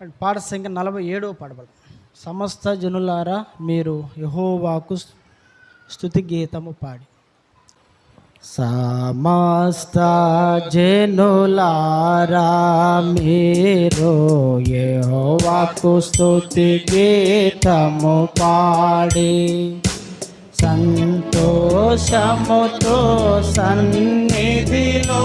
పాట సంఖ్య నలభై ఏడవ పాడబడు సమస్త జనులారా మీరు యహోవాకు స్థుతి గీతము పాడి. సమస్త జనులారా మీరు యహోవాకు స్థుతి గీతము పాడి. సంతోషముతో సన్నిధిలో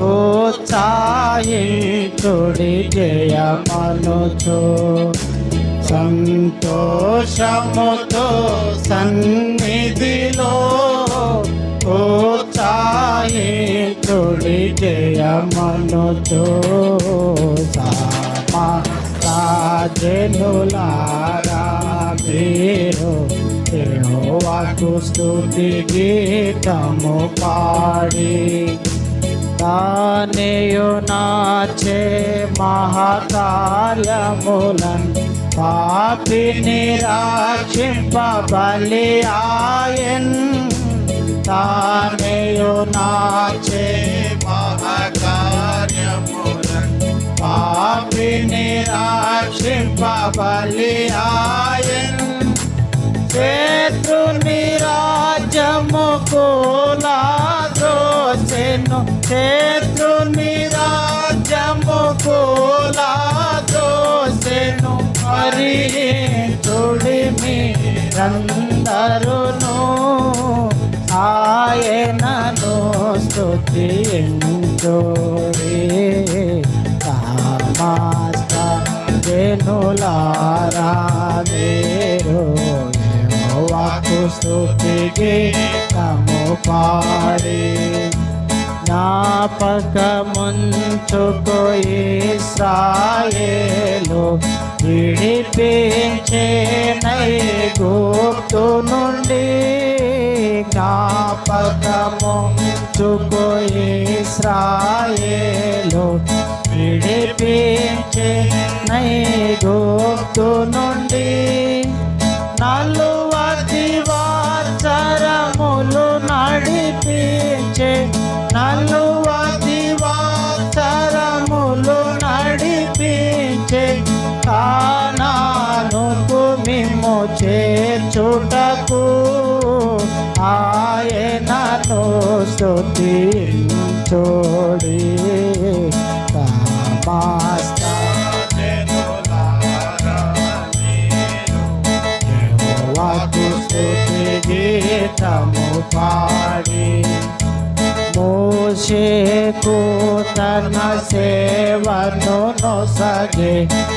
ఉత్సాహితుడి జయమనుచు సంతోషముతో సన్నిధిలో. ఉత్సాహితుడి జయమనుచు సమా రాజనులారా మీరు యెహోవాకు స్తుతి గీతము పాడి. తానేయు నాచే మహాకార్యములన్ పాపిని రాక్షింప బలి ఆయన్. తానేయు నాచే మహాకార్యములను పాపిని రాక్షింప బలి ఆయన్. శత్రుని నిరా శత్రుని రాజ్యము కూలాద్రోసెను మరి తుడి మీరందరును ఆయనను స్తుతించుడి సమస్త జనులారా మీరు యెహోవాకు జ్ఞాపకముంచుకో ఇస్రాయేలు విడిపించే నై గుప్తు నుండి జ్ఞాపకముంచుకో ఇస్రాయేలు విడిపించే గుప్తు నుండి చేర్చుటకు ఆయనను స్తుతించుడి సమస్త జనులారా మీరు యెహోవాకు స్తుతి గీతము పాడి మోషేకు తన సేవను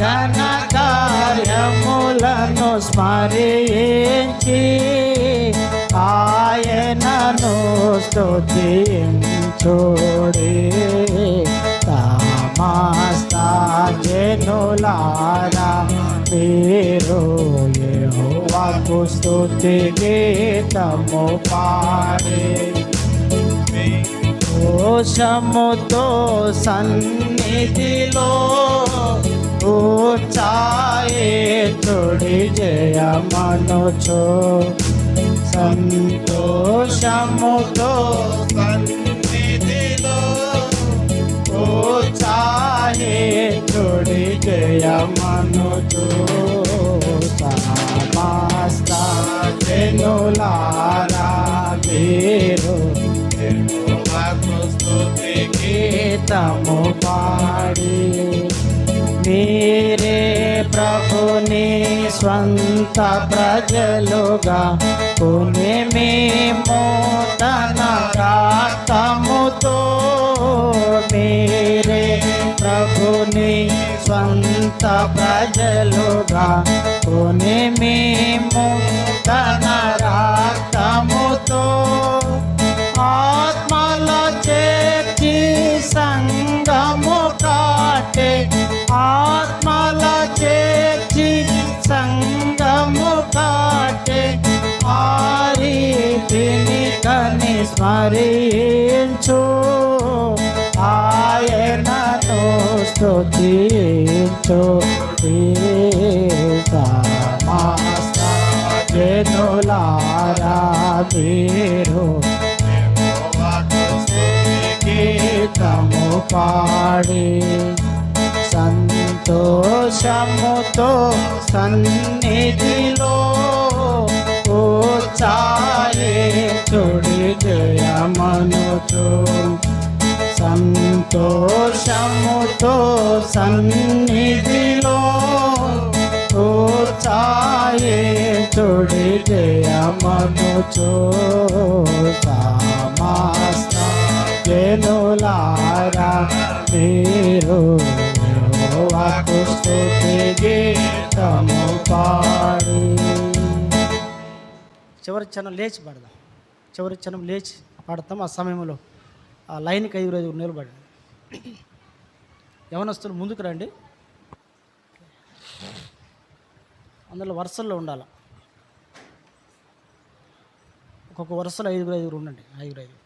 ఘన కార్యములను స్మరించి ఆయనను స్తుతించుడి. సమస్త జనులారా మీరు యెహోవాకు స్తుతి గీతము పాడి. దోషముతో సన్నిధిలో ఊచాయేతుడి జయమనుచు. సంతోషముతో సన్నిధిలో ఊచాయేతుడి జయమనుచు. సమస్త జనులారా మీరు యెహోవాకు స్తుతి గీతము పాడి స్వంత ప్రజలుగా కొని మేము తన రాతముతో మీరే ప్రభుని స్వంత ప్రజలుగా కొని మేము తన రాతముతో ఆత్మల చేర్చి సంగము స్మరించు. ఆయనను స్తుతించు. ఈ జనులారా మీరు గీతము పాడి. సంతోషముతో సన్నిధిలో ఉత్సాహితుడి జయమనుచు సంతోషముతో సన్నిధిలో ఉత్సాహితుడి జయమనుచు సమస్త జనులారా మీరు స్తుతి గీతము పాడి చివరి క్షణం లేచి పాడదాం. చివరి క్షణం లేచి పాడతాం. ఆ సమయంలో ఆ లైన్కి ఐదు ఐదుగురు నిలబడి యవనస్తులు ముందుకు రండి. అందులో వరుసల్లో ఉండాలి. ఒక్కొక్క వరుసలో ఐదుగురు ఐదుగురు ఉండండి. ఐదుగురు ఐదుగురు.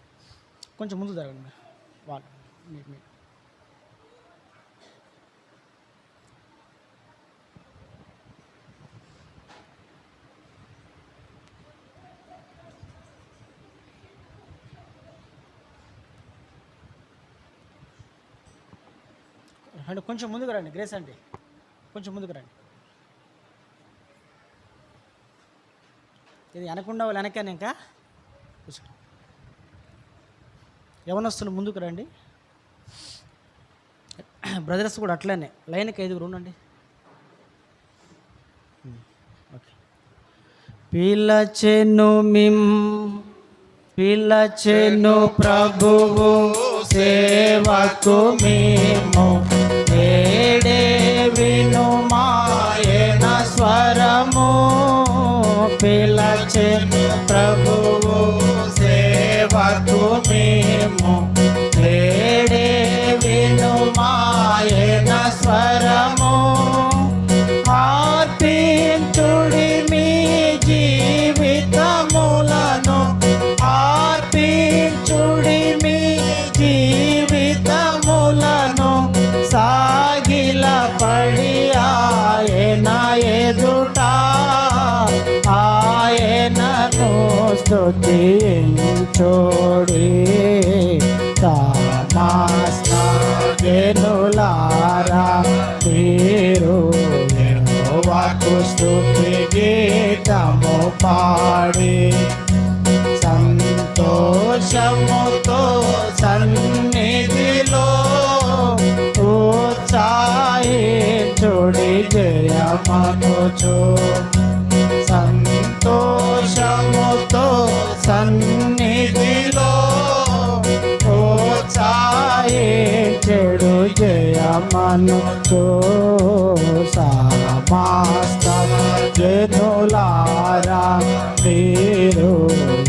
కొంచెం ముందు జరగండి వాళ్ళు మీకు మీకు రండి కొంచెం ముందుకు రండి గ్రేస్ అండి. కొంచెం ముందుకు రండి. ఇది వెనకుండా వాళ్ళు వెనకాను ఇంకా? యవనస్తులు ముందుకు రండి. బ్రదర్స్ కూడా అట్లనే. లైన్కి ఐదుగురు ఉండండి. ఓకే పిలచెను మిం పిలచెను ప్రభువు సేవకు మేము. ఏడే విను స్వరము పిలచ స్తుతించోడి సమస్త జనులారా మీరు యెహోవాకు స్తుతి గీతము పాడి. సంతోషముతో సన్నిధిలో ఉత్సాహించుడి జయమనుచు జయమనుచు సమస్త జనులారా మీరు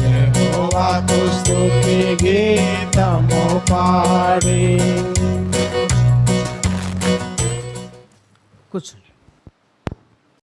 యెహోవాకు స్తుతి గీతము పాడి. కూర్చోండి.